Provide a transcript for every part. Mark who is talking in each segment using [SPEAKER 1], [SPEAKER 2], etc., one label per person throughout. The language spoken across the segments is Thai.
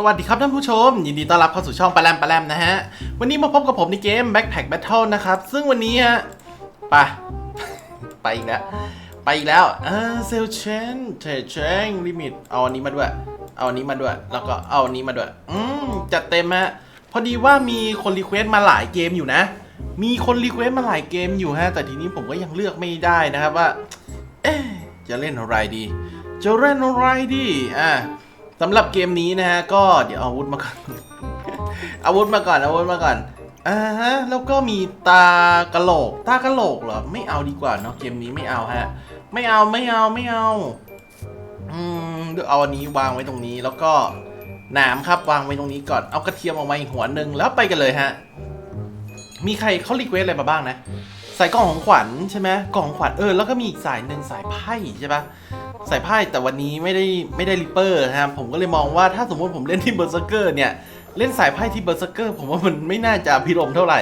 [SPEAKER 1] สวัสดีครับท่านผู้ชม ยินดีต้อนรับเข้าสู่ช่องปลาแรมปลาแรมนะฮะ วันนี้มาพบกับผมในเกม Backpack Battle นะครับ ซึ่งวันนี้ฮะไปไปอีกแล้ว ไปอีกแล้วเออเซลเชนเทเชงลิมิตเอาอันนี้มาด้วย เอาอันนี้มาด้วย แล้วก็เอาอันนี้มาด้วย อืมจัดเต็มฮะ พอดีว่ามีคนรีเควสต์มาหลายเกมอยู่นะ มีคนรีเควสต์มาหลายเกมอยู่ฮะ แต่ทีนี้ผมก็ยังเลือกไม่ได้นะครับว่า เอ๊จะเล่นอะไรดี จะเล่นอะไรดี อะ สำหรับเกมนี้นะฮะก็เดี๋ยวเอาอาวุธมาก่อน อาวุธมาก่อนอาวุธมาก่อนอ่าฮะแล้วก็มีตากระโหลก ตากระโหลกเหรอไม่เอาดีกว่าเนาะเกมนี้ไม่เอาฮะ ไม่เอาไม่เอาไม่เอาอืมเดี๋ยวเอาอันนี้วางไว้ตรงนี้แล้วก็หนามครับวางไว้ตรงนี้ก่อนเอากระเทียมออกมาอีกหัวหนึ่งแล้วไปกันเลยฮะ มีใครเขารีเควสอะไรมาบ้างนะ ใส่กล่องของขวัญใช่ไหมกล่องของขวัญเออแล้วก็มีอีกสายหนึ่งสายไพ่ใช่ปะสายไพ่แต่วันนี้ไม่ได้ไม่ได้ริปเปอร์นะครับผมก็เลยมองว่าถ้าสมมติผมเล่นที่เบอร์เซอร์เกอร์เนี่ยเล่นสายไพ่ที่เบอร์เซอร์เกอร์ผมว่ามันไม่น่าจะพิรมเท่าไหร่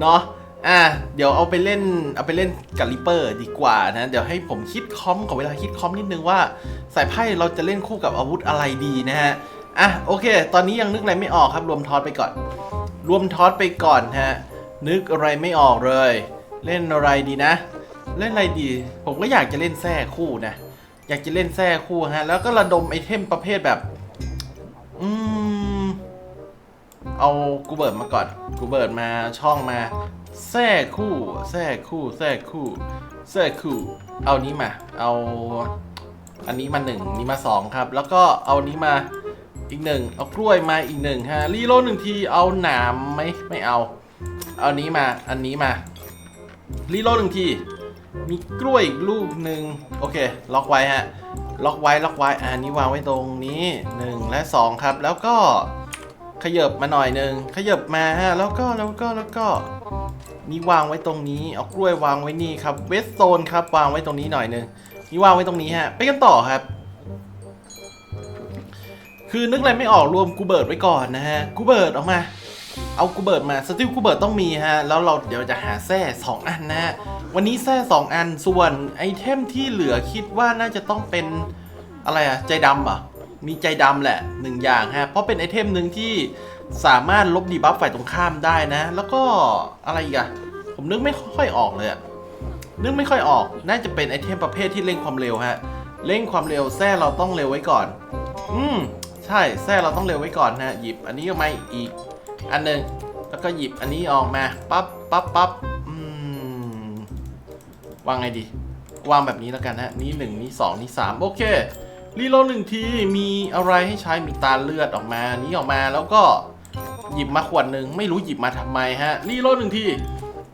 [SPEAKER 1] เนาะอะเดี๋ยวเอาไปเล่นเอาไปเล่นกับริปเปอร์ดีกว่านะเดี๋ยวให้ผมคิดคอมขอเวลาคิดคอมนิดนึงว่า สายไพ่เราจะเล่นคู่กับอาวุธอะไรดีนะฮะอะโอเค ตอนนี้ยังนึกอะไรไม่ออกครับรวมทอสไปก่อน รวมทอสไปก่อนฮะนึกอะไรไม่ออกเลย เล่นอะไรดีนะ เล่นอะไรดี ผมก็อยากจะเล่นแทร่คู่นะ อยากจะเล่นแทร่คู่ฮะ แล้วก็ระดมไอเทมประเภทแบบ อืม เอากูเบิร์ดมาก่อน กูเบิร์ดมาช่องมาแทร่คู่แทร่คู่แทร่คู่แทร่คู่ เอานี้มา เอา อันนี้มาหนึ่งนี้มาสองครับ แล้วก็เอานี้มาอีกหนึ่งเอากล้วยมาอีกหนึ่งฮะรีโหลหนึ่งทีเอาหนามไหมไม่เอา เอานี้มาอันนี้มา รีโหลดหนึ่งที มีกล้วยอีกลูกหนึ่งโอเค ล็อกไว้ฮะ ล็อกไว้ ล็อกไว้ อ่านี้วางไว้ตรงนี้หนึ่งและสองครับ แล้วก็ขยบมาหน่อยหนึ่งขยบมาฮะ แล้วก็ แล้วก็ แล้วก็นี่วางไว้ตรงนี้ เอากล้วยวางไว้นี่ครับ เวสโซนครับ วางไว้ตรงนี้หน่อยหนึ่งนี่วางไว้ตรงนี้ฮะ ไปกันต่อครับ คือนึกอะไรไม่ออกรวมกูเบิร์ดไว้ก่อนนะฮะ กูเบิร์ดออกมา เอากูเบิร์ดมาสติลกูเบิร์ดต้องมีฮะ แล้วเราเดี๋ยวจะหาแส้สองอันนะฮะ วันนี้แส้สองอัน ส่วนไอเทมที่เหลือคิดว่าน่าจะต้องเป็นอะไรอะใจดำอะมีใจดำแหละหนึ่งอย่างฮะ เพราะเป็นไอเทมหนึ่งที่สามารถลบดีบัฟฝ่ายตรงข้ามได้นะ แล้วก็อะไรอีกอะผมนึกไม่ค่อยออกเลยอะนึกไม่ค่อยออก น่าจะเป็นไอเทมประเภทที่เร่งความเร็วฮะ เร่งความเร็วแส้เราต้องเร็วไว้ก่อน อืม ใช่แส้เราต้องเร็วไว้ก่อนฮะ หยิบอันนี้ออกมาอีก อันหนึ่งแล้วก็หยิบอันนี้ออกมาปั๊บปั๊บปั๊บอืมวางไงดี วางแบบนี้แล้วกันฮะนี่หนึ่งนี่สองนี่สามโอเครีโหลดหนึ่งทีมีอะไรให้ใช้มีตาเลือดออกมานี้ออกมาแล้วก็หยิบมาขวดหนึ่งไม่รู้หยิบมาทำไมฮะรีโหลดหนึ่งที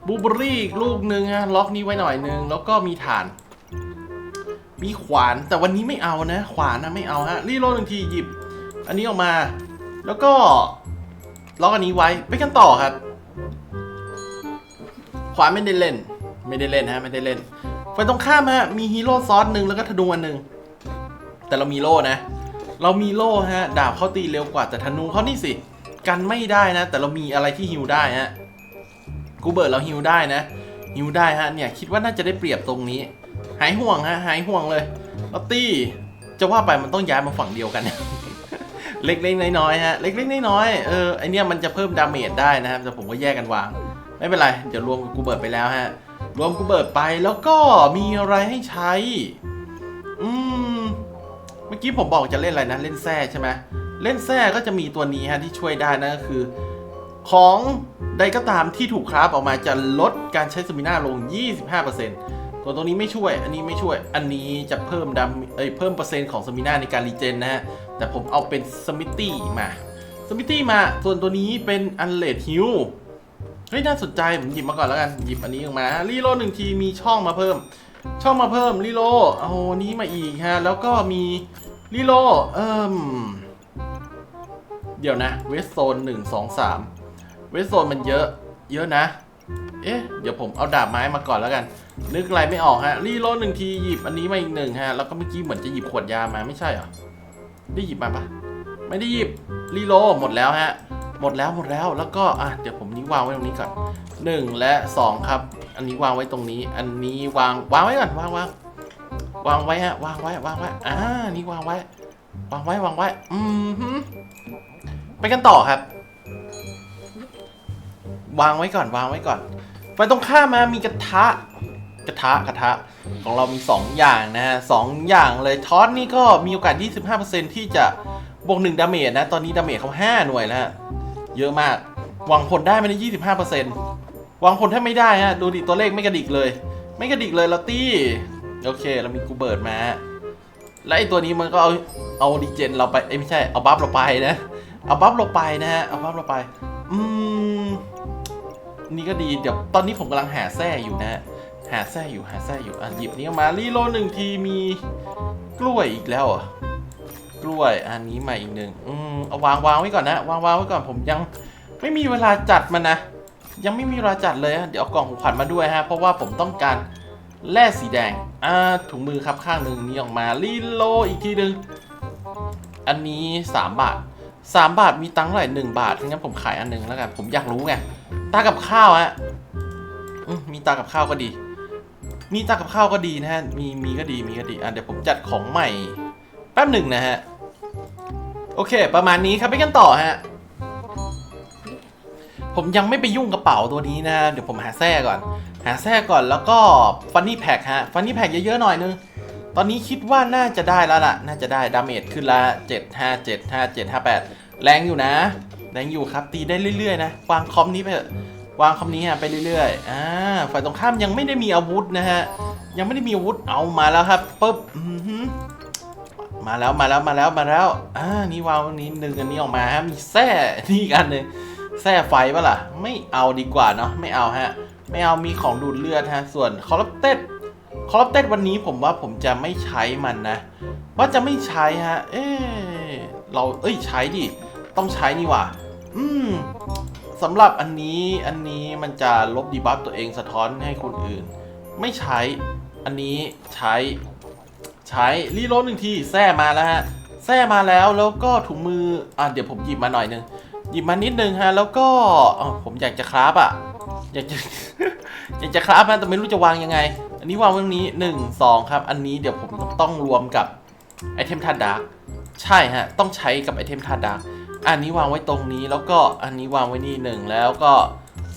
[SPEAKER 1] บูเบอรี่ลูกหนึ่งฮะล็อกนี้ไว้หน่อยหนึ่งแล้วก็มีฐาน มีขวานแต่วันนี้ไม่เอานะ ขวานนะไม่เอาฮะรีโหลดหนึ่งทีหยิบ อันนี้ออกมา แล้วก็ ล็อกอันนี้ไว้ไปกันต่อครับ ขวาไม่ได้เล่น ไม่ได้เล่นฮะไม่ได้เล่นไฟตรงข้ามฮะมีฮีโร่ซอสหนึ่งแล้วก็ธนูอันหนึ่งแต่เรามีโล่นะ เรามีโล่ฮะ ดาบเขาตีเร็วกว่าแต่ธนูเขานี่สิ กันไม่ได้นะ แต่เรามีอะไรที่ฮิวได้ฮะกูเบิร์ดเราฮิวได้นะฮิวได้ฮะเนี่ยคิดว่าน่าจะได้เปรียบตรงนี้ หายห่วงฮะหายห่วงเลยแล้วตี้จะว่าไปมันต้องย้ายมาฝั่งเดียวกัน เล็กๆ น้อยๆฮะ เล็กๆ น้อยๆ เออไอเนี้ยมันจะเพิ่มดาเมจได้นะครับ แต่ผมก็แยกกันวาง ไม่เป็นไร เดี๋ยวรวมกูเบิร์ดไปแล้วฮะ รวมกูเบิร์ดไปแล้วก็มีอะไรให้ใช้ อืม เมื่อกี้ผมบอกจะเล่นอะไรนะ เล่นแส้ใช่ไหมเล่นแส้ก็จะมีตัวนี้ฮะที่ช่วยได้นั่นก็คือ ของใดก็ตามที่ถูกคราฟออกมาจะลดการใช้สมิน่าลง 25% ตัวตัวนี้ไม่ช่วย อันนี้ไม่ช่วย อันนี้จะเพิ่มดาเอ้ยเพิ่มเปอร์เซ็นต์ของสมิน่าในการรีเจนนะฮะ แต่ผมเอาเป็นสมิตี้มาสมิตี้มา ส่วนตัวนี้เป็นอันเลดฮิวเฮ้ยน่าสนใจ ผมหยิบมาก่อนแล้วกัน หยิบอันนี้ออกมารีโหลหนึ่งทีมีช่องมาเพิ่ม ช่องมาเพิ่มรีโหลเอาอันนี้มาอีกฮะ แล้วก็มีรีโหลเอิ่มเดี๋ยวนะ เวสโซนหนึ่งสองสามเวสโซนมันเยอะ เยอะนะ เอ๊ะ เดี๋ยวผมเอาดาบไม้มาก่อนแล้วกัน นึกอะไรไม่ออกฮะ รีโหลดหนึ่งทีหยิบอันนี้มาอีกหนึ่งฮะ แล้วก็เมื่อกี้เหมือนจะหยิบขวดยามาไม่ใช่เหรอ ได้หยิบมาปะไม่ได้หยิบ รีโหลดหมดแล้วฮะ หมดแล้วหมดแล้ว แล้วก็ อะ เดี๋ยวผมนี้วางไว้ตรงนี้ก่อนหนึ่งและสองครับ อันนี้วางไว้ตรงนี้ อันนี้วาง วางไว้ก่อน วางวางวางไว้ฮะ วางไว้ วางไว้ อ่า นี่วางไว้ วางไว้ วางไว้ อืมไปกันต่อครับ วางไว้ก่อนวางไว้ก่อนไฟตรงข้ามมามีกระทะกระทะกระทะของเรามี 2 อย่างนะฮะสองอย่างเลยทอสนี่ก็มีโอกาส 25%ที่จะบวก1ดาเมจนะ ตอนนี้ดาเมจเขา5 หน่วยแล้วฮะเยอะมากหวังผลได้ไม่ได้25%หวังผลถ้าไม่ได้ฮะดูดิตัวเลขไม่กระดิกเลย ไม่กระดิกเลยลอตตี้โอเค เรามีกูเบิร์ดมาและไอตัวนี้มันก็เอาเอาดีเจนเราไปเอ้ไม่ใช่เอาบัฟเราไปนะ เอาบัฟเราไปนะฮะเอาบัฟเราไป อืม นี่ก็ดีเดี๋ยวตอนนี้ผมกำลังหาแส้อยู่นะหาแส้อยู่หาแส้อยู่อะหยิบนี้ออกมารีโลหนึ่งทีมีกล้วยอีกแล้วอะกล้วยอันนี้มาอีกหนึ่งอืมเอาวางวางไว้ก่อนนะวางวางไว้ก่อนผมยังไม่มีเวลาจัดมันนะยังไม่มีเวลาจัดเลยฮะเดี๋ยวเอากล่องของขวัญมาด้วยฮะเพราะว่าผมต้องการแร่สีแดงอ่าถุงมือครับข้างหนึ่งนี้ออกมารีโลอีกทีหนึ่งอันนี้ 3 บาท 3บาทมีตังค์เท่าไหร่หนึ่งบาทงั้นผมขายอันหนึ่งแล้วกันผมอยากรู้ไงตากับข้าวฮะมีตากับข้าวก็ดี มีตากับข้าวก็ดีนะฮะมีมีก็ดีมีก็ดีอะเดี๋ยวผมจัดของใหม่แป๊บหนึ่งนะฮะโอเค ประมาณนี้ครับไปกันต่อฮะผมยังไม่ไปยุ่งกระเป๋าตัวนี้นะเดี๋ยวผมหาแท้ก่อน หาแท้ก่อนแล้วก็ฟันนี่แพ็กฮะฟันนี่แพ็กเยอะๆหน่อยนึง ตอนนี้คิดว่าน่าจะได้แล้วล่ะ น่าจะได้ดาเมจขึ้นละ7 5 7 5 7 5 8 แรงอยู่นะ แรงอยู่ครับ ตีได้เรื่อยๆนะ วางคอมนี้ไปวางคอมนี้ไปเรื่อยๆ อ่า ฝ่ายตรงข้ามยังไม่ได้มีอาวุธนะฮะ ยังไม่ได้มีอาวุธ เอามาแล้วครับปุ๊บมาแล้วมาแล้วมาแล้วมาแล้ว อ่า นี่วางอันนี้หนึ่งอันนี้ออกมาฮะ มีแส้นี่อีกันหนึ่งแส้ไฟปะล่ะ ไม่เอาดีกว่าเนาะ ไม่เอาฮะ ไม่เอามีของดูดเลือดฮะ ส่วนคอร์รัปเต็ด คอร์รัปเต็ดวันนี้ผมว่าผมจะไม่ใช้มันนะ ว่าจะไม่ใช้ฮะ เอ๊เราเอ้ยใช้ดิ ต้องใช้นี่ว่าอืมสำหรับอันนี้อันนี้มันจะลบดีบัฟตัวเองสะท้อนให้คนอื่น ไม่ใช้ อันนี้ใช้ ใช้รีโหลดหนึ่งทีแท้มาแล้วฮะแท้มาแล้วแล้วก็ถุงมืออะเดี๋ยวผมหยิบมาหน่อยนึงหยิบมานิดนึงฮะ แล้วก็อ๋อผมอยากจะคราฟอะ อยากจะอยากจะคราฟนะแต่ไม่รู้จะวางยังไง นนี้วางไว้ตรงนี้หนึ่งสองครับ อันนี้เดี๋ยวผมต้องรวมกับไอเทมธาตุดาร์กใช่ฮะ ต้องใช้กับไอเทมธาตุดาร์กอันนี้วางไว้ตรงนี้แล้วก็อันนี้วางไว้นี่หนึ่งแล้วก็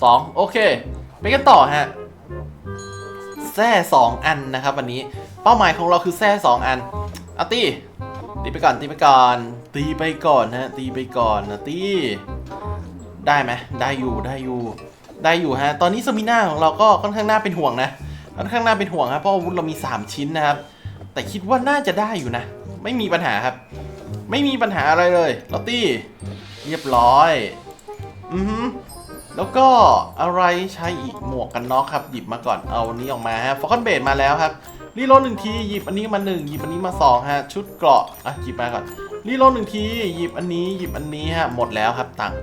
[SPEAKER 1] สองโอเค ไปกันต่อฮะแส้สองอันนะครับ วันนี้เป้าหมายของเราคือแส้สองอันอาตีตีไปก่อนตีไปก่อน ตีไปก่อนฮะ ตีไปก่อนนะตีได้ไหมได้อยู่ได้อยู่ ได้อยู่ฮะ ตอนนี้สมิน่าของเราก็ค่อนข้างน่าเป็นห่วงนะ ค่อนข้างน่าเป็นห่วงครับเพราะอาวุธเรามี 3 ชิ้นนะครับ แต่คิดว่าน่าจะได้อยู่นะ ไม่มีปัญหาครับ ไม่มีปัญหาอะไรเลยลอตตี้เรียบร้อย อือฮึแล้วก็อะไรใช้อีกหมวกกันน็อกครับ หยิบมาก่อนเอาอันนี้ออกมาฮะฟอคอนเบดมาแล้วครับรีโหลดหนึ่งทีหยิบอันนี้มาหนึ่งหยิบอันนี้มาสองฮะชุดเกราะอะหยิบมาก่อนรีโหลดหนึ่งทีหยิบอันนี้หยิบอันนี้ฮะหมดแล้วครับตัง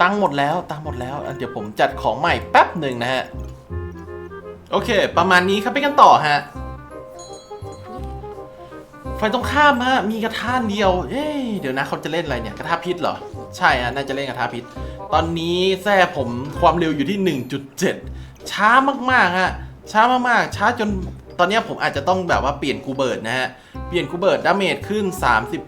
[SPEAKER 1] ตังหมดแล้วตังหมดแล้วอะเดี๋ยวผมจัดของใหม่แป๊บหนึ่งนะฮะ โอเค ประมาณนี้ครับไปกันต่อฮะไฟตรงข้ามฮะมีกระทะเดียว เอ๊เดี๋ยวนะเขาจะเล่นอะไรเนี่ย กระทะพิษเหรอ ใช่ฮะน่าจะเล่นกระทะพิษ ตอนนี้แท้ผมความเร็วอยู่ที่ 1.7 ช้ามากๆฮะ ช้ามากๆ ช้าจนตอนนี้ผมอาจจะต้องแบบว่าเปลี่ยนกูเบิร์ดนะฮะ เปลี่ยนกูเบิร์ดดาเมจขึ้น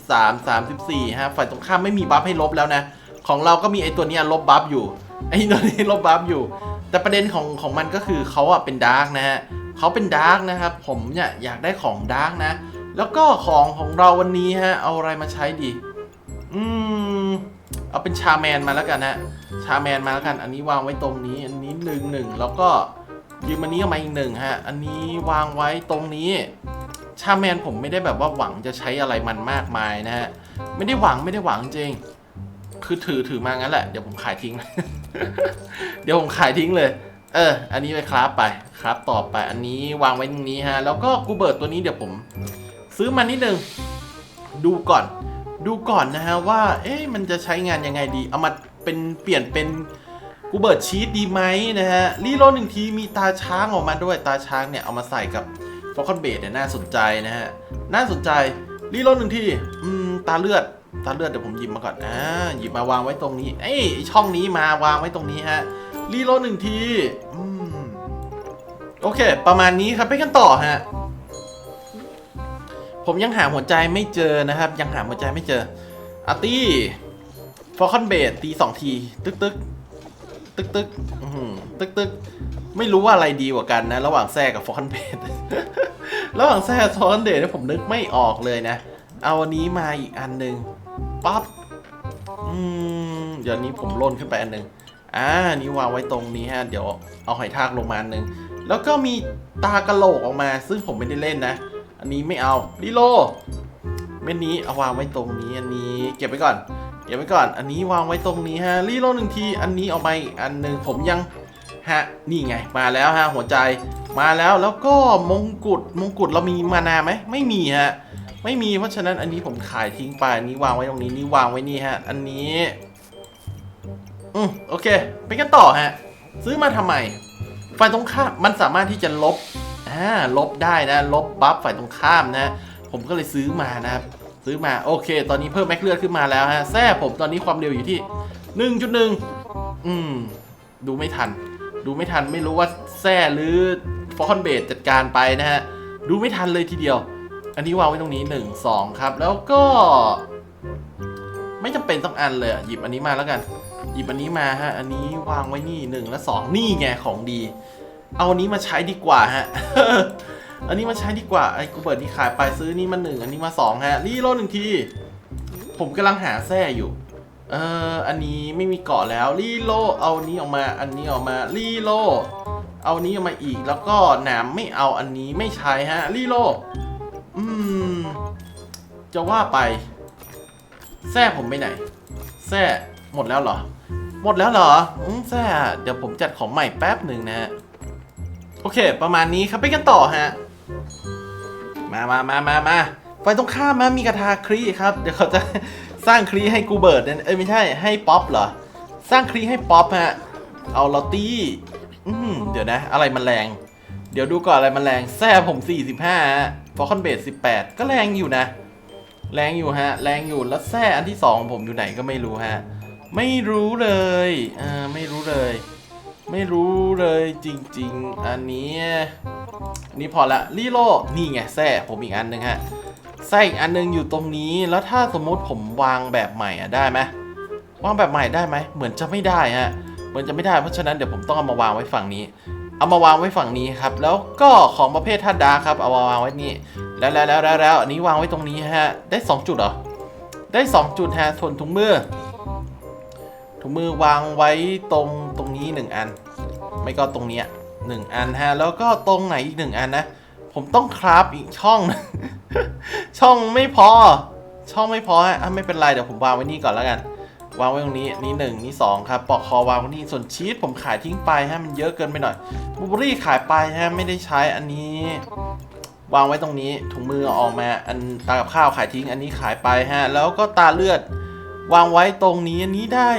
[SPEAKER 1] 33 34 ฮะ ฝ่ายตรงข้ามไม่มีบัฟให้ลบแล้วนะ ของเราก็มีไอตัวนี้ลบบัฟอยู่ ไอตัวนี้ลบบัฟอยู่ แต่ประเด็นของของมันก็คือเขาอะเป็นดาร์กนะฮะเขาเป็นดาร์กนะครับ ผมเนี่ยอยากได้ของดาร์กนะ แล้วก็ของของเราวันนี้ฮะ เอาอะไรมาใช้ดี อืม เอาเป็นชาแมนมาแล้วกันนะชาแมนมาแล้วกัน อันนี้วางไว้ตรงนี้ อันนี้หนึ่งหนึ่งแล้วก็ยืมอันนี้ออกมาอีกหนึ่งฮะ อันนี้วางไว้ตรงนี้ ชาแมนผมไม่ได้แบบว่าหวังจะใช้อะไรมันมากมายนะฮะ ไม่ได้หวังไม่ได้หวังจริง คือถือถือมางั้นแหละ เดี๋ยวผมขายทิ้ง เดี๋ยวผมขายทิ้งเลย เออ อันนี้ไปคราฟไปคราฟต่อไป อันนี้วางไว้ตรงนี้ฮะ แล้วก็กูเบิร์ตตัวนี้เดี๋ยวผม ซื้อมานิดนึง ดูก่อน ดูก่อนนะฮะว่า เอ๊ะมันจะใช้งานยังไงดี เอามาเป็นเปลี่ยนเป็นกูเบิร์ตชีตดีไหมนะฮะ รีโลดหนึ่งทีมีตาช้างออกมาด้วย ตาช้างเนี่ยเอามาใส่กับฟอคอนเบดเนี่ยน่าสนใจนะฮะ น่าสนใจ รีโลดหนึ่งที อืม ตาเลือด ตาเลือดเดี๋ยวผมหยิบมาก่อนอ่าหยิบมาวางไว้ตรงนี้ เอ้ยช่องนี้มาวางไว้ตรงนี้ฮะรีโหลดหนึ่งทีอืมโอเค ประมาณนี้ครับไปกันต่อฮะผมยังหาหัวใจไม่เจอนะครับ ยังหาหัวใจไม่เจออาร์ตี้ฟอคอนเบดตีสองทีตึกตึกตึกตึกอื้อหือตึกตึกไม่รู้ว่าอะไรดีกว่ากันนะ ระหว่างแซ่กับฟอคอนเบดระหว่างแซ่กับฟอคอนเบดเนี่ยผมนึกไม่ออกเลยนะ เอาอันนี้มาอีกอันหนึ่ง ปั๊บอืมเดี๋ยวนี้ผมล่นขึ้นไปอันหนึ่งอ่านี่วางไว้ตรงนี้ฮะ เดี๋ยวเอาหอยทากลงมาอันหนึ่งแล้วก็มีตากระโหลกออกมา ซึ่งผมไม่ได้เล่นนะ อันนี้ไม่เอาลิโลเม็ดนี้เอาวางไว้ตรงนี้ อันนี้เก็บไว้ก่อนเก็บไว้ก่อน อันนี้วางไว้ตรงนี้ฮะลิโลหนึ่งที อันนี้เอาไปอันหนึ่งผมยังฮะนี่ไงมาแล้วฮะหัวใจมาแล้วแล้วก็มงกุฎมงกุฎเรามีมานาไหมไม่มีฮะ ไม่มีเพราะฉะนั้นอันนี้ผมขายทิ้งไปอันนี้วางไว้ตรงนี้นี่วางไว้นี่ฮะ อันนี้ อืมโอเค ไปกันต่อฮะ ซื้อมาทำไมฝ่ายตรงข้ามมันสามารถที่จะลบอ่าลบได้นะ ลบบัฟฝ่ายตรงข้ามนะ ผมก็เลยซื้อมานะครับซื้อมาโอเค ตอนนี้เพิ่มแม็กเลือดขึ้นมาแล้วฮะแซ่ผมตอนนี้ความเร็วอยู่ที่ 1.1 อืม ดูไม่ทัน ดูไม่ทันไม่รู้ว่าแซ่หรือฟอนเบดจัดการไปนะฮะ ดูไม่ทันเลยทีเดียว อันนี้วางไว้ตรงนี้1 2ครับ แล้วก็ ไม่จำเป็นต้องอันเลยหยิบอันนี้มาแล้วกัน หยิบอันนี้มาฮะ อันนี้วางไว้นี่หนึ่งและสองนี่ไงของดี เอาอันนี้มาใช้ดีกว่าฮะอันนี้มาใช้ดีกว่าไอ้กูเปิดที่ขายไปซื้อนี่มาหนึ่งอันนี้มาสองฮะรีโลดหนึ่งที ผมกำลังหาแส้อยู่ เอออันนี้ไม่มีเกาะแล้วรีโลเอาอันนี้ออกมา อันนี้ออกมารีโลเอาอันนี้ออกมาอีกแล้วก็หนามไม่เอาอันนี้ไม่ใช้ฮะรีโล อืม จะว่าไปแส้ผมไปไหนแส้หมดแล้วเหรอ หมดแล้วเหรอ อืมแซ่เดี๋ยวผมจัดของใหม่แป๊บหนึ่งนะฮะ โอเค ประมาณนี้ครับไปกันต่อฮะ มามามามามาไฟตรงข้ามามีกระทาครีครับ เดี๋ยวเขาจะสร้างครีให้กูเบิร์ดเนี่ยเอ้ยไม่ใช่ให้ป๊อปเหรอ สร้างครีให้ป๊อปฮะ เอาลอตตี้อืมเดี๋ยวนะ อะไรมันแรง เดี๋ยวดูก่อนอะไรมันแรงแซ่ผม45ฮะ ฟอคอนเบส18ก็แรงอยู่นะ แรงอยู่ฮะ แรงอยู่แล้วแซ่อันที่สองผมอยู่ไหนก็ไม่รู้ฮะ ไม่รู้เลยเออไม่รู้เลย ไม่รู้เลยจริง ๆ อันนี้อันนี้พอละรีโลนี่ไงแซ่ผมอีกอันหนึ่งฮะแซ่อีกอันหนึงอยู่ตรงนี้แล้วถ้าสมมุติผมวางแบบใหม่อะได้ไหมวางแบบใหม่ได้ไหมเหมือนจะไม่ได้ฮะเหมือนจะไม่ได้เพราะฉะนั้นเดี๋ยวผมต้องเอามาวางไว้ฝั่งนี้ เอามาวางไว้ฝั่งนี้ครับ แล้วก็ของประเภทธาตุดาครับ เอามาวางไว้นี่ แล้วแล้วแล้วแล้วแล้วอันนี้วางไว้ตรงนี้ฮะ ได้สองจุดเหรอ ได้สองจุดฮะส่วนถุงมือ ถุงมือวางไว้ตรงตรงนี้หนึ่งอัน ไม่ก็ตรงเนี้ยหนึ่งอันฮะ แล้วก็ตรงไหนอีกหนึ่งอันนะ ผมต้องคราฟอีกช่อง ช่องไม่พอ ช่องไม่พอฮะอะไม่เป็นไรเดี๋ยวผมวางไว้นี่ก่อนแล้วกัน วางไว้ตรงนี้นี่หนึ่งนี่สองครับปอกคอวางไว้นี่ส่วนชีสผมขายทิ้งไปฮะมันเยอะเกินไปหน่อยบูเบอรี่ขายไปฮะไม่ได้ใช้อันนี้ วางไว้ตรงนี้ถุงมือออกมาอันตากับข้าวขายทิ้งอันนี้ขายไปฮะแล้วก็ตาเลือด วางไว้ตรงนี้อันนี้ได้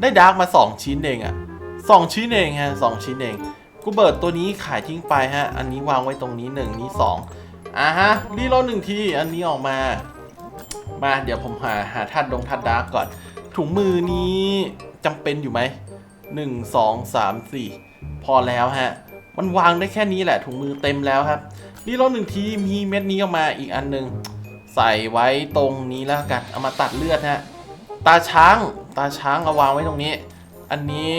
[SPEAKER 1] ได้ดาร์กมา 2 ชิ้นเองอะสองชิ้นเองฮะสองชิ้นเองกูเบิร์ดตัวนี้ขายทิ้งไปฮะ อันนี้วางไว้ตรงนี้หนึ่งนี้สองอะฮะรีโหลดหนึ่งทีอันนี้ออกมา มาเดี๋ยวผมหาหาทัดดงทัดดาร์กก่อน ถุงมือนี้จำเป็นอยู่ไหมหนึ่งสองสามสี่พอแล้วฮะ มันวางได้แค่นี้แหละถุงมือเต็มแล้วครับรีโหลดหนึ่งทีมีเม็ดนี้ออกมาอีกอันหนึ่งใส่ไว้ตรงนี้แล้วกันเอามาตัดเลือดฮะตาช้างตาช้างเอาวางไว้ตรงนี้ อันนี้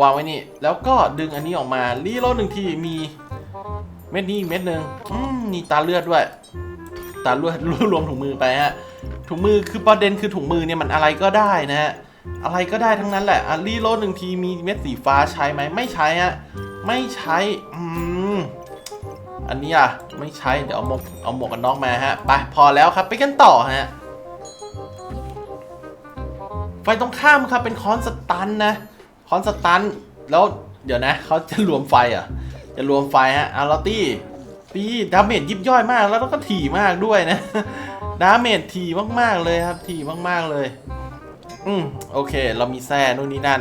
[SPEAKER 1] วางไว้นี่ แล้วก็ดึงอันนี้ออกมารีโหลดหนึ่งทีมีเม็ดนี้อีกเม็ดหนึ่งอืมมีตาเลือดด้วย ตาเลือดรวมถุงมือไปฮะ ถุงมือคือประเด็นคือถุงมือเนี่ยมันอะไรก็ได้นะฮะอะไรก็ได้ทั้งนั้นแหละอะรีโหลดหนึ่งทีมีเม็ดสีฟ้าใช้ไหมไม่ใช้ฮะไม่ใช้อืมอันนี้อะไม่ใช้เดี๋ยวเอาหมวกเอาหมวกกันน็อกมาฮะไปพอแล้วครับไปกันต่อฮะไฟตรงข้ามครับเป็นคอนสตันนะคอนสตันแล้วเดี๋ยวนะเขาจะรวมไฟอะจะรวมไฟฮะอาร์ลตี้ตีดาเมจยิบย่อยมากแล้วก็ถี่มากด้วยนะ ดาเมจถี่มากๆเลยครับถี่มากๆเลย อืมโอเค เรามีแซ่นู่นนี่นั่น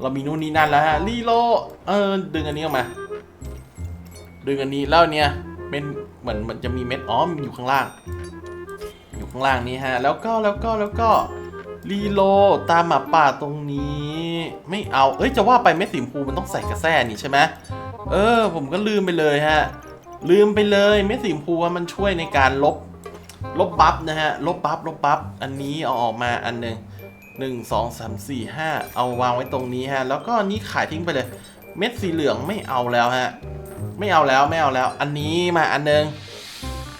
[SPEAKER 1] เรามีนู่นนี่นั่นแล้วฮะรีโลเออดึงอันนี้ออกมา ดึงอันนี้แล้วเนี่ยเป็นเหมือนมันจะมีเม็ดอ๋อมันอยู่ข้างล่าง อยู่ข้างล่างนี้ฮะ แล้วก็แล้วก็แล้วก็รีโลตามหมาป่าตรงนี้ ไม่เอาเอ้ยจะว่าไปเม็ดสีชมพูมันต้องใส่กระแสนี่ใช่ไหมเออ ผมก็ลืมไปเลยฮะ ลืมไปเลยเม็ดสีชมพูอะมันช่วยในการลบ ลบบัฟนะฮะ ลบบัฟ ลบบัฟ อันนี้เอาออกมาอันหนึ่งหนึ่งสองสามสี่ห้าเอาวางไว้ตรงนี้ฮะ แล้วก็อันนี้ขายทิ้งไปเลย เม็ดสีเหลืองไม่เอาแล้วฮะ ไม่เอาแล้วไม่เอาแล้ว อันนี้มาอันหนึ่ง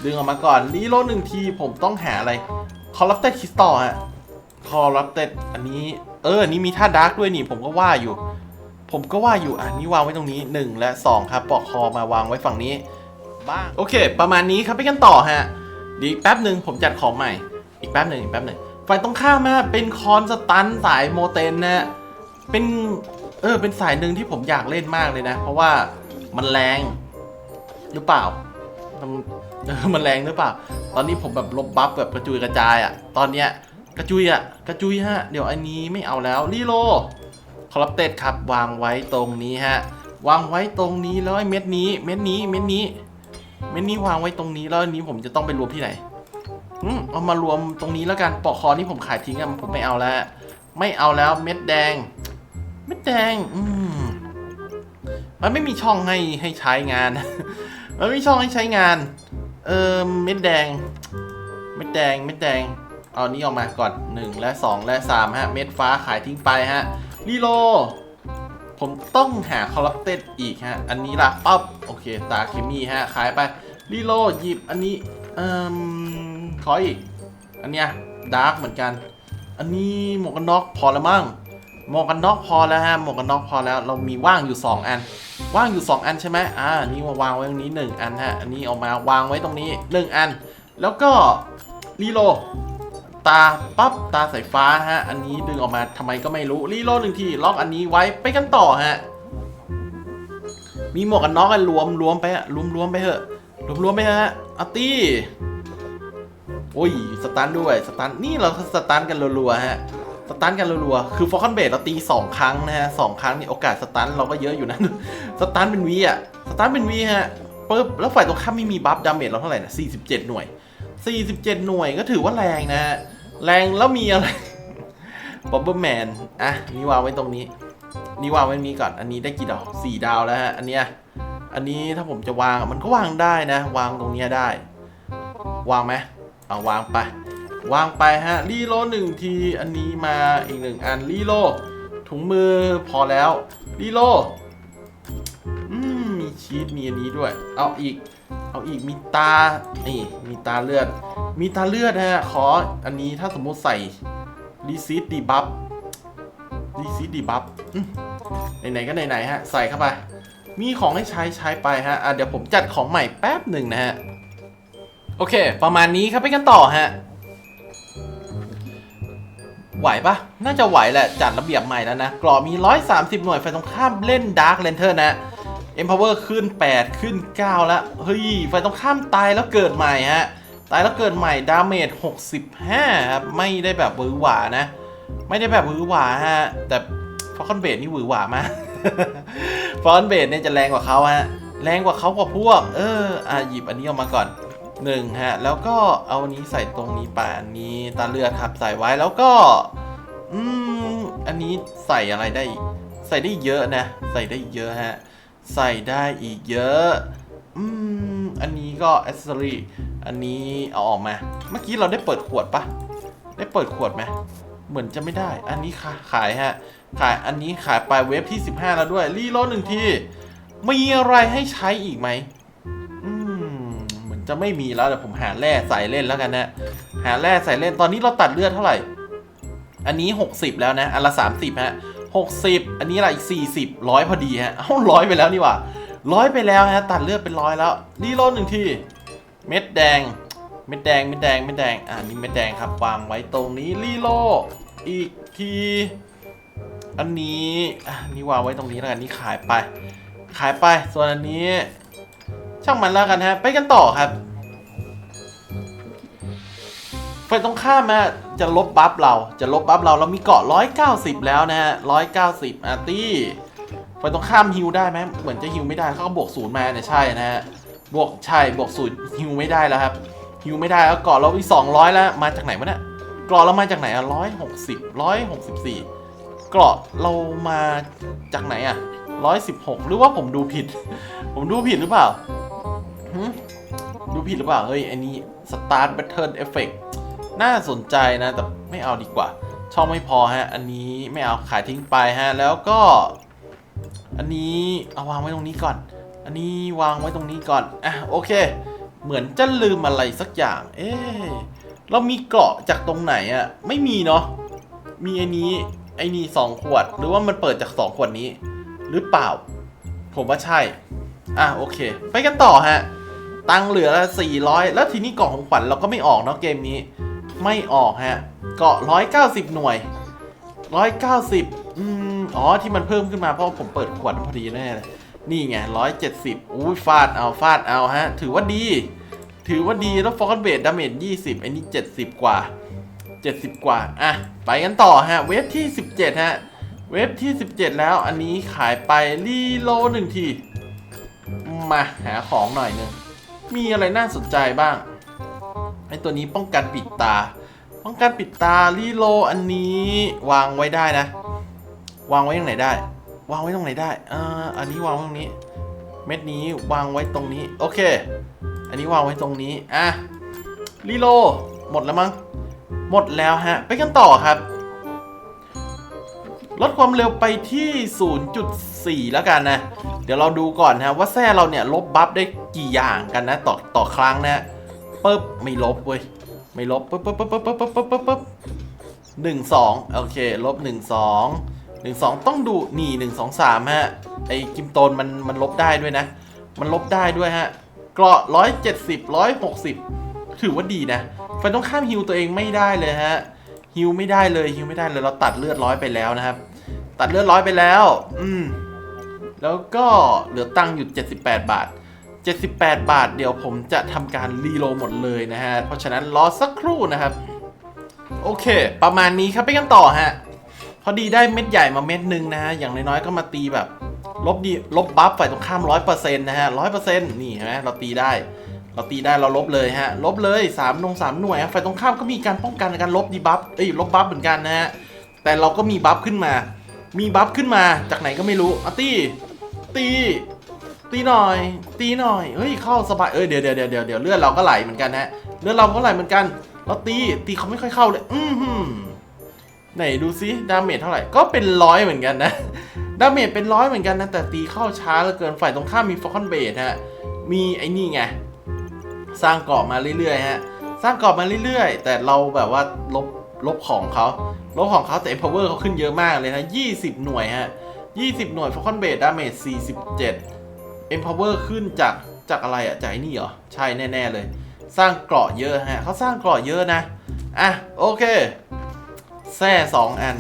[SPEAKER 1] ดึงออกมาก่อนรีโลหนึ่งทีผมต้องหาอะไรคอร์รัปเต็ดคริสตัลฮะคอร์รัปเต็ดอันนี้ เอออันนี้มีท่าดาร์กด้วยนี่ ผมก็ว่าอยู่ ผมก็ว่าอยู่อันนี้วางไว้ตรงนี้ 1 และ 2 ครับปอกคอมาวางไว้ฝั่งนี้ บ้าง โอเค ประมาณนี้ครับไปกันต่อฮะ ดีแป๊บหนึ่งผมจัดของใหม่ อีกแป๊บหนึ่งอีกแป๊บหนึ่งฝ่ายตรงข้ามฮะเป็นคอนสตันสายโมเตนนะเป็นเออเป็นสายหนึ่งที่ผมอยากเล่นมากเลยนะ เพราะว่ามันแรงหรือเปล่ามันเออมันแรงหรือเปล่า ตอนนี้ผมแบบลบบัฟแบบกระจุยกระจายอะ่ะ ตอนเนี้ยกระจุยอะ่ะกระจุยฮะ เดี๋ยวอันนี้ไม่เอาแล้วรีโลคอร์รัปเต็ดครับวางไว้ตรงนี้ฮะ วางไว้ตรงนี้แล้วไอ้เม็ดนี้ เม็ดนี้เม็ดนี้ เม็ดนี้วางไว้ตรงนี้แล้วอันนี้ผมจะต้องไปรวมที่ไหนอืมเอามารวมตรงนี้แล้วกันปอกคอนี่ผมขายทิ้งอะผมไม่เอาแล้ว ไม่เอาแล้วเม็ดแดง เม็ดแดง อืมมันไม่มีช่องให้ให้ใช้งาน มันไม่มีช่องให้ใช้งาน เออเม็ดแดง เม็ดแดง เม็ดแดง เอานี้ออกมาก่อน1และ2และ3ฮะ เม็ดฟ้าขายทิ้งไปฮะ รีโล ผมต้องหาคอร์รัปเต็ดอีกฮะ อันนี้ละปั๊บโอเค ตาเคมีฮะ ขายไปรีโลหยิบอันนี้เอ่มขออีก อันเนี้ยดาร์กเหมือนกัน อันนี้หมวกกันน็อกพอแล้วมั้งหมวกกันน็อกพอแล้วฮะหมวกกันน็อกพอแล้ว เรามีว่างอยู่ 2 อัน ว่างอยู่ 2 อันใช่ไหมอ่านี่มาวางไว้ตรงนี้ 1 อันฮะ อันนี้เอามาวางไว้ตรงนี้ 1 อัน แล้วก็รีโล ตาปั๊บตาสายฟ้าฮะ อันนี้ดึงออกมาทำไมก็ไม่รู้รีโลหนึ่งทีล็อกอันนี้ไว้ไปกันต่อฮะ มีหมวกกันน็อกกันรวมรวมไปอะรวมรวมไปเถอะรวมรวมไปฮะอาร์ตี้โอ้ยสตันด้วยสตันนี่เราสตันกันรัวๆฮะสตันกันรัวๆคือฟอลคอนเบดเราตี2ครั้งนะฮะสองครั้งนี่โอกาสสตันเราก็เยอะอยู่นะสตันเป็นวีอะสตันเป็นวีฮะปึ๊บแล้วฝ่ายตรงข้ามไม่มีบัฟดาเมจเราเท่าไหร่นะ47 หน่วย 47 หน่วยก็ถือว่าแรงนะฮะ แรงแล้วมีอะไรบ๊อบเบอร์แมนอะนี่วางไว้ตรงนี้ นี่วางไว้นี้ก่อน อันนี้ได้กี่ดอกสี่ดาวแล้วฮะ อันเนี้ย อันนี้ถ้าผมจะวางมันก็วางได้นะ วางตรงเนี้ยได้ วางไหมเอาวางไป วางไปฮะ รีโลหนึ่งที อันนี้มาอีกหนึ่งอัน รีโล ถุงมือพอแล้ว รีโล อืม มีชีสมีอันนี้ด้วย เอาอีก เอาอีกมีตา นี่มีตาเลือด มีตาเลือดฮะ ขออันนี้ถ้าสมมติใส่รีซีดดีบัฟรีซีดดีบัฟไหนๆก็ไหนๆฮะ ใส่เข้าไป มีของให้ใช้ใช้ไปฮะ อะเดี๋ยวผมจัดของใหม่แป๊บหนึ่งนะฮะ โอเค ประมาณนี้ครับไปกันต่อฮะ ไหวปะน่าจะไหวแหละ จัดระเบียบใหม่แล้วนะ กรอบมี 130 หน่วยไฟตรงข้ามเล่น Dark Lantern นะ Empower ขึ้น 8 ขึ้น 9 แล้ว เฮ้ยไฟตรงข้ามตายแล้วเกิดใหม่ฮะ ตายแล้วเกิดใหม่ ดาเมจ 65 ครับ ไม่ได้แบบหวือหวานะ ไม่ได้แบบหวือหวาฮะ แต่ฟอคอนเบดนี่หวือหวามากฟอคอนเบดเนี่ยจะแรงกว่าเขาฮะ แรงกว่าเขากว่าพวก เออ อะหยิบอันนี้ออกมาก่อนหนึ่งฮะ แล้วก็เอาอันนี้ใส่ตรงนี้ไปอันนี้ตาเลือดครับใส่ไว้แล้วก็ อืม อันนี้ใส่อะไรได้ ใส่ได้เยอะนะ ใส่ได้เยอะฮะ ใส่ได้อีกเยอะอืมอันนี้ก็อ c เซอรี่อันนี้เอาออกมา เมื่อกี้เราได้เปิดขวดปะได้เปิดขวดไหมเหมือนจะไม่ได้ อันนี้ขาขายฮะ ขายอันนี้ขายไปเว็บที่ 15 แล้วด้วย รีโลดหนึ่งที มีอะไรให้ใช้อีกไหมอืมเหมือนจะไม่มีแล้วเดี๋ยวผมหาแร่ใส่เล่นแล้วกันนะ หาแร่ใส่เล่นตอนนี้เราตัดเลือดเท่าไหร่ อันนี้ 60 แล้วนะ อันละ 30 ฮะ 60 อันนี้อะไรอีก40ร้อยพอดีฮะเอ้าร้อยไปแล้วนี่ว่าร้อยไปแล้วฮะตัดเลือดเป็นร้อยแล้วรีโหลดหนึ่งทีเม็ดแดง เม็ดแดงเม็ดแดงเม็ดแดงอ่านี่เม็ดแดงครับวางไว้ตรงนี้รีโหลดอีกทีอันนี้อนี่วางไว้ตรงนี้แล้วกันนี่ขายไป ขายไปส่วนอันนี้ ช่างมันแล้วกันฮะ ไปกันต่อครับ ไฟตรงข้ามนะจะลบบัฟเราจะลบบัฟเราเรามีเกาะ 190 แล้วนะฮะ 190อาร์ตี้ไฟตรงข้ามฮิวได้ไหมเหมือนจะฮิวไม่ได้เขาก็บวกศูนย์มาเนี่ยใช่นะฮะบวกใช่บวกศูนย์ฮิวไม่ได้แล้วครับฮิวไม่ได้แล้วเกาะเราอีก200 แล้วมาจากไหนวะเนี่ยเกาะเรามาจากไหนอะ160 164เกาะเรามาจากไหนอะ116หกหรือว่าผมดูผิด ผมดูผิดหรือเปล่าดูผิดหรือเปล่าเฮ้ยอันนี้ Start Pattern Effect น่าสนใจนะ แต่ไม่เอาดีกว่า ช่องไม่พอฮะ อันนี้ไม่เอาขายทิ้งไปฮะ แล้วก็ อันนี้เอาวางไว้ตรงนี้ก่อน อันนี้วางไว้ตรงนี้ก่อน อะโอเค เหมือนจะลืมอะไรสักอย่าง เอ๊เรามีเกราะจากตรงไหนอะไม่มีเนาะ มีไอ้นี้ ไอ้นี่สองขวด หรือว่ามันเปิดจากสองขวดนี้ หรือเปล่า ผมว่าใช่ อะโอเค ไปกันต่อฮะ ตังค์เหลือละ400 แล้วทีนี้กล่องของขวัญเราก็ไม่ออกเนาะเกมนี้ ไม่ออกฮะ เกาะ 190 หน่วย 190 อืม อ๋อ ที่มันเพิ่มขึ้นมาเพราะผมเปิดขวดพอดีแน่เลย นี่ไง 170 อุ้ยฟาดเอา ฟาดเอาฮะ ถือว่าดี ถือว่าดี แล้วฟอร์เบดดาเมจ20อ้นี่70 กว่า 70 กว่า อะ ไปกันต่อฮะ เวฟที่ 17 ฮะ เวฟที่ 17 แล้ว อันนี้ขายไปรีโลหนึ่งที มาหาของหน่อยหนึง มีอะไรน่าสนใจบ้าง ไอตัวนี้ป้องกันปิดตา ป้องกันปิดตารีโลอันนี้วางไว้ได้นะ วางไว้ตรงไหนได้ วางไว้ตรงไหนได้อ่ออันนี้วางไว้ตรงนี้ เม็ดนี้วางไว้ตรงนี้ โอเค อันนี้วางไว้ตรงนี้อะรีโลหมดแล้วมั้งหมดแล้วฮะ ไปกันต่อครับ ลดความเร็วไปที่ 0.4 แล้วกันนะ เดี๋ยวเราดูก่อนนะว่าแซ่เราเนี่ยลบบัฟได้กี่อย่างกันนะ ต่อต่อครั้งนะ ปึ๊บไม่ลบเว้ยไม่ลบปึ๊บปึ๊บปึ๊บปึ๊บปึ๊บปึ๊บปึ๊บปึ๊บหนึ่งสองโอเคลบหนึ่งสองหนึ่งสองต้องดูนี่หนึ่งสองสามฮะไอ้กิมโตนมันมันลบได้ด้วยนะ มันลบได้ด้วยฮะเกราะร้อยเจ็ดสิบร้อยหกสิบถือว่าดีนะไฟต้องข้ามฮิวตัวเองไม่ได้เลยฮะฮิวไม่ได้เลยฮิวไม่ได้เลยเราตัดเลือดร้อยไปแล้วนะครับ ตัดเลือดร้อยไปแล้ว อืมแล้วก็เหลือตังค์อยู่ 78 บาท 78 บาท เดี๋ยวผมจะทำการรีโลหมดเลยนะฮะ เพราะฉะนั้นรอสักครู่นะครับ โอเค ประมาณนี้ครับไปกันต่อฮะ พอดีได้เม็ดใหญ่มาเม็ดหนึ่งนะฮะ อย่างน้อยๆก็มาตีแบบ ลบดีลบบัฟฝ่ายตรงข้าม 100%นะฮะ 100%นี่เห็นไหมเราตีได้ เราตีได้เราลบเลยฮะ ลบเลย3นง3หน่วยฝ่ายตรงข้ามก็มีการป้องกันในการลบดีบัฟเอ้ยลบบัฟเหมือนกันนะฮะ แต่เราก็มีบัฟขึ้นมา มีบัฟขึ้นมาจากไหนก็ไม่รู้อตีตี ตีหน่อย ตีหน่อยเฮ้ยเข้าสบายเอ้ยเดี๋ยวเดี๋ยวเดี๋ยวเดี๋ยวเลือดเราก็ไหลเหมือนกันนะเลือดเราก็ไหลเหมือนกันเราตีตีเขาไม่ค่อยเข้าเลย อือหือไหนดูซิดาเมจเท่าไหร่ก็เป็นร้อยเหมือนกันนะดาเมจเป็นร้อยเหมือนกันนะแต่ตีเข้าช้าเหลือเกินฝ่ายตรงข้ามมีฟอคอนเบดฮะมีไอ้นี่ไงสร้างเกราะมาเรื่อยๆฮะสร้างเกราะมาเรื่อยๆ แต่เราแบบว่าลบลบของเขาลบของเขาแต่ empower เขาขึ้นเยอะมากเลยนะ20 หน่วยฮะ20 หน่วย Falcon Base Damage 47 Empower ขึ้นจากจากอะไรอะจากนี่เหรอ ใช่แน่ ๆ เลย สร้างเกราะเยอะฮะเขาสร้างเกราะเยอะนะ อะ โอเคแซ่สองอัน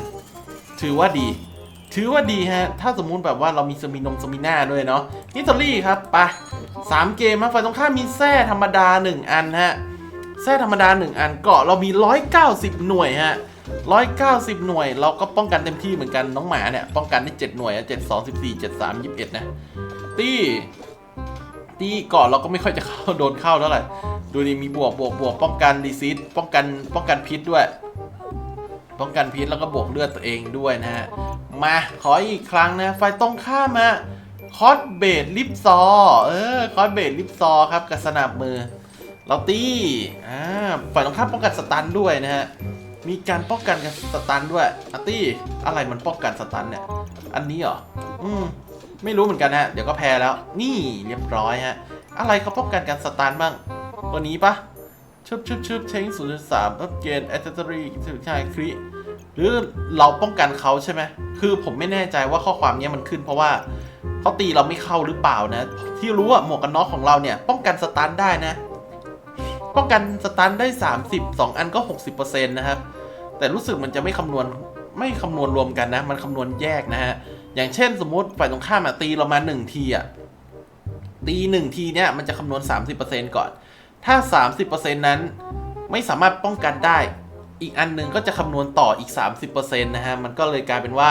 [SPEAKER 1] ถือว่าดี ถือว่าดีฮะ ถ้าสมมุติแบบว่าเรามีสมินงสมิน่าด้วยเนาะนิตอรี่ครับปะสามเกมฮะฝ่ายตรงข้ามมีแซ่ธรรมดา 1 อันฮะแซ่ธรรมดา 1 อันเกราะเรามี 190 หน่วยฮะ190หน่วย เราก็ป้องกันเต็มที่เหมือนกันน้องหมาเนี่ย ป้องกันได้7หน่วยอะ7 2 14 7 3 21นะ ตีตีเกาะเราก็ไม่ค่อยจะเข้าโดนเข้าเท่าไหร่ดูดิมีบวกบวกบวกป้องกันรีซิตป้องกันป้องกันพิษด้วย ป้องกันพิษแล้วก็บวกเลือดตัวเองด้วยนะฮะมาขออีกครั้งนะไฟตรงข้ามมาคอสเบดลิปซอเออคอสเบดลิปซอครับกับสนับมือ เราตีอ่าฝ่ายตรงข้ามป้องกันสตันด้วยนะฮะมีการป้องกันกันสตันด้วยอาตี้อะไรมันป้องกันสตันเนี่ยอันนี้เหรออืม ไม่รู้เหมือนกันฮะ เดี๋ยวก็แพ้แล้ว นี่เรียบร้อยฮะ อะไรเขาป้องกันกันสตันบ้าง ตัวนี้ปะชึบชึบชึบเช้งศูนย์สามอัพเกรดแอตเตอรี่ถึงใช่คริหรือเราป้องกันเขาใช่ไหม คือผมไม่แน่ใจว่าข้อความนี้มันขึ้นเพราะว่าเขาตีเราไม่เข้าหรือเปล่านะ ที่รู้อะหมวกกันน็อกของเราเนี่ย ป้องกันสตันได้นะ ป้องกันสตันได้ 30 2 อันก็ 60%นะครับ แต่รู้สึกมันจะไม่คำนวณไม่คำนวณรวมกันนะ มันคำนวณแยกนะฮะ อย่างเช่นสมมติฝ่ายตรงข้ามอะตีเรามา1ทีอะตี1ทีเนี่ยมันจะคำนวณ 30%ก่อน ถ้า 30%นั้นไม่สามารถป้องกันได้ อีกอันหนึงก็จะคำนวณต่ออีก 30%นะฮะ มันก็เลยกลายเป็นว่า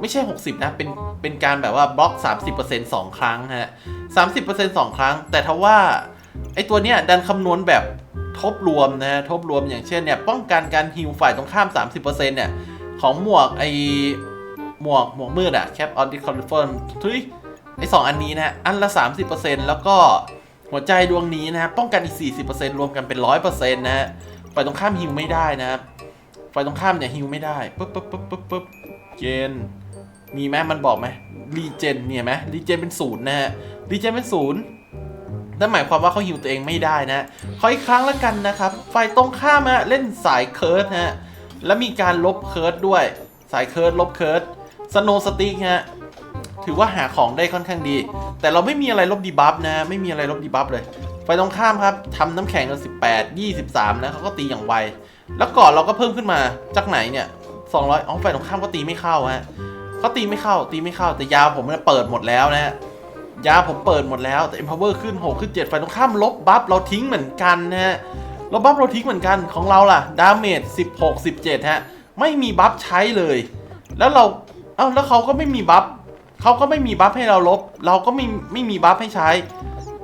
[SPEAKER 1] ไม่ใช่ 60 นะ เป็น เป็นการแบบว่าบล็อก 30% 2 ครั้งฮะ 30% 2 ครั้ง แต่ถ้าว่าไอตัวเนี้ยดันคำนวณแบบทบรวมนะฮะ ทบรวมอย่างเช่นเนี่ย ป้องกันการฮิวฝ่ายตรงข้าม 30%เนี่ย ของหมวกไอ หมวกหมวกมืดอะแคปออนดิคอลิฟอร์ทุยไอสองอันนี้นะอันละ 30%แล้วก็หัวใจดวงนี้นะป้องกันอีก 40%รวมกันเป็น 100%นะฮะฝ่ายตรงข้ามฮิวไม่ได้นะครับฝ่ายตรงข้ามเนี่ยฮิวไม่ได้ปุ๊บปุ๊บปุ๊บปุ๊บปุ๊บเจนมีไหมมันบอกไหมรีเจนเนี่ยไหมรีเจนเป็นศูนย์นะฮะรีเจนเป็นศูนย์นั่นหมายความว่าเขาฮิวตัวเองไม่ได้นะขออีกครั้งแล้วกันนะครับฝ่ายตรงข้ามฮะเล่นสายเคิร์ดฮะแล้วมีการลบเคิร์ดด้วย สายเคิร์ดลบเคิร์ด สโนสติกฮะ ถือว่าหาของได้ค่อนข้างดี แต่เราไม่มีอะไรลบดีบัฟนะ ไม่มีอะไรลบดีบัฟเลยฝ่ายตรงข้ามครับทำน้ำแข็งกัน18 23 นะเขาก็ตีอย่างไว แล้วก่อนเราก็เพิ่มขึ้นมาจากไหนเนี่ย 200อ๋อฝ่ายตรงข้ามก็ตีไม่เข้าฮะเขาตีไม่เข้าตีไม่เข้าแต่ยาผมเนี่ยเปิดหมดแล้วนะฮะยาผมเปิดหมดแล้วแต่ empower ขึ้น 6 ขึ้น7ฝ่ายตรงข้ามลบบัฟเราทิ้งเหมือนกันนะฮะลบบัฟเราทิ้งเหมือนกันของเราล่ะดาเมจ16 17 ฮะ ไม่มีบัฟใช้เลย แล้วเรา อ้าแล้วเขาก็ไม่มีบัฟเขาก็ไม่มีบัฟให้เราลบ เราก็ไม่ไม่มีบัฟให้ใช้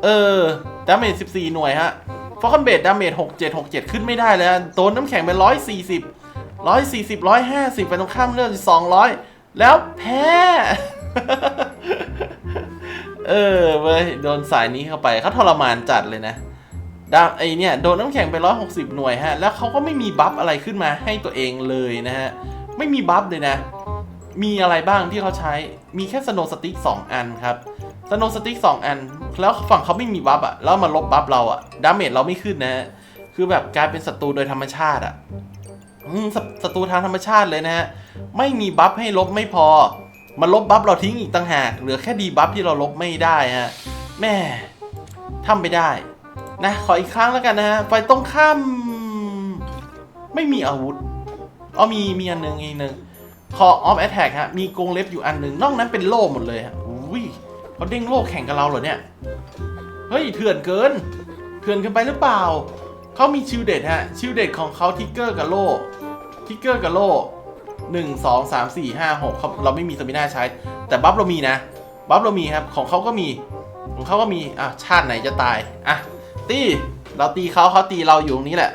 [SPEAKER 1] เออดาเมจ14 หน่วยฮะฟอคอนเบดดาเมจ67 67 ขึ้นไม่ได้เลยฮะโดนน้ำแข็งไป 140 140 150ไปตรงข้ามเลือด200 แล้วแพ้ เออเว้ยโดนสายนี้เข้าไปเขาทรมานจัดเลยนะดาไอเนี่ยโดนน้ำแข็งไป 160 หน่วยฮะ แล้วเขาก็ไม่มีบัฟอะไรขึ้นมาให้ตัวเองเลยนะฮะ ไม่มีบัฟเลยนะ มีอะไรบ้างที่เขาใช้มีแค่สโนสติ๊ก2อันครับสโนสติ๊ก2อัน แล้วฝั่งเขาไม่มีบัฟอะแล้วมาลบบัฟเราอะดาเมจเราไม่ขึ้นนะฮะคือแบบกลายเป็นศัตรูโดยธรรมชาติอะอืมศัตรูทางธรรมชาติเลยนะฮะ ไม่มีบัฟให้ลบไม่พอ มาลบบัฟเราทิ้งอีกต่างหาก เหลือแค่ดีบัฟที่เราลบไม่ได้ฮะ แม่ทำไปได้ นะ ขออีกครั้งแล้วกันนะฮะไฟตรงข้าม ไม่มีอาวุธ เอ๋อมีมีอันหนึ่งอีกหนึ่ง คอออฟแอตแทกฮะ มีกรงเล็บอยู่อันหนึ่งนอกนั้นเป็นโล่หมดเลยฮะอุ้ยเขาเด้งโล่แข่งกับเราเหรอเนี่ย เฮ้ย เถื่อนเกิน เถื่อนเกินไปหรือเปล่า เขามีชิลเด็ดฮะ ชิลเด็ดของเขาทิกเกอร์กับโล่ ทิกเกอร์กับโล่หนึ่งสองสามสี่ห้าหกเขาเราไม่มีสมิน่าใช้ แต่บัฟเรามีนะ บัฟเรามีครับ ของเขาก็มี ของเขาก็มี อะ ชาติไหนจะตาย อะ ตี เราตีเขาเขาตีเราอยู่ตรงนี้แหละ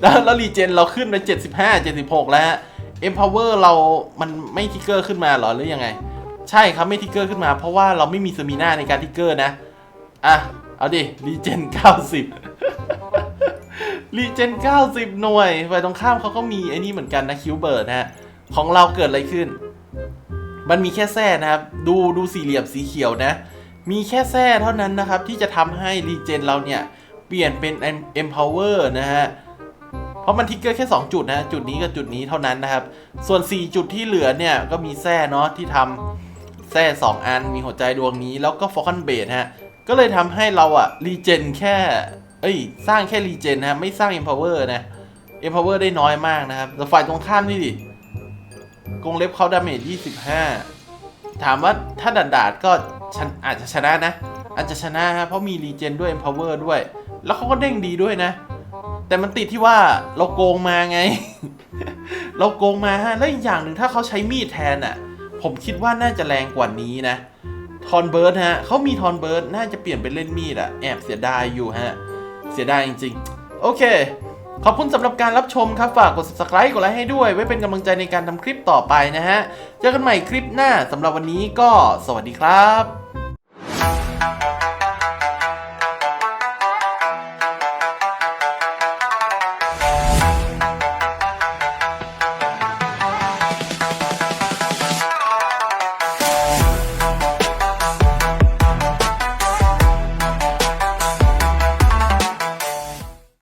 [SPEAKER 1] แล้วรีเจนเราขึ้นไป75 76แล้วฮะ Empower เรามันไม่ทิกเกอร์ขึ้นมาหรอหรือยังไง ใช่ครับไม่ทิกเกอร์ขึ้นมา เพราะว่าเราไม่มีสมินาในการทิกเกอร์นะ อะ เอาดิรีเจน90รีเจน90 หน่วยฝ่ายตรงข้ามเขาก็มีไอ้นี่เหมือนกันนะคิวเบิร์ดนะฮะ ของเราเกิดอะไรขึ้น มันมีแค่แส้นะครับ ดูดูสี่เหลี่ยมสีเขียวนะ มีแค่แส้เท่านั้นนะครับ ที่จะทำให้รีเจนเราเนี่ย เปลี่ยนเป็น empower นะฮะ เพราะมันทิกเกอร์แค่ 2 จุดนะจุดนี้กับจุดนี้เท่านั้นนะครับ ส่วน 4 จุดที่เหลือเนี่ยก็มีแส้เนาะที่ทำแส้2 อันมีหัวใจดวงนี้แล้วก็ฟอค n นเบดฮะก็เลยทำให้เราอะรีเจนแค่ เอ้ย สร้างแค่รีเจนนะไม่สร้าง empower นะ empower ได้น้อยมากนะครับแต่ฝ่ายตรงข้ามนี่ดิกงเล็บเขาดาเมจ25 ถามว่าถ้าดันดาดก็ชนอาจจะชนะนะ อาจจะชนะฮะเพราะมีรีเจนด้วย empower ด้วย แล้วเขาก็เด้งดีด้วยนะ แต่มันติดที่ว่าเราโกงมาไง เราโกงมาฮะ แล้วอีกอย่างหนึ่งถ้าเขาใช้มีดแทนอะ ผมคิดว่าน่าจะแรงกว่านี้นะ ทอนเบิร์ดฮะเขามีทอนเบิร์ดน่าจะเปลี่ยนเป็นเล่นมีดอะ แอบเสียดายอยู่ฮะ เสียดายจริงๆ โอเค ขอบคุณสำหรับการรับชมครับ ฝากกด subscribe กดไลค์ให้ด้วย ไว้เป็นกำลังใจในการทำคลิปต่อไปนะฮะ เจอกันใหม่คลิปหน้าสำหรับวันนี้ก็สวัสดีครับ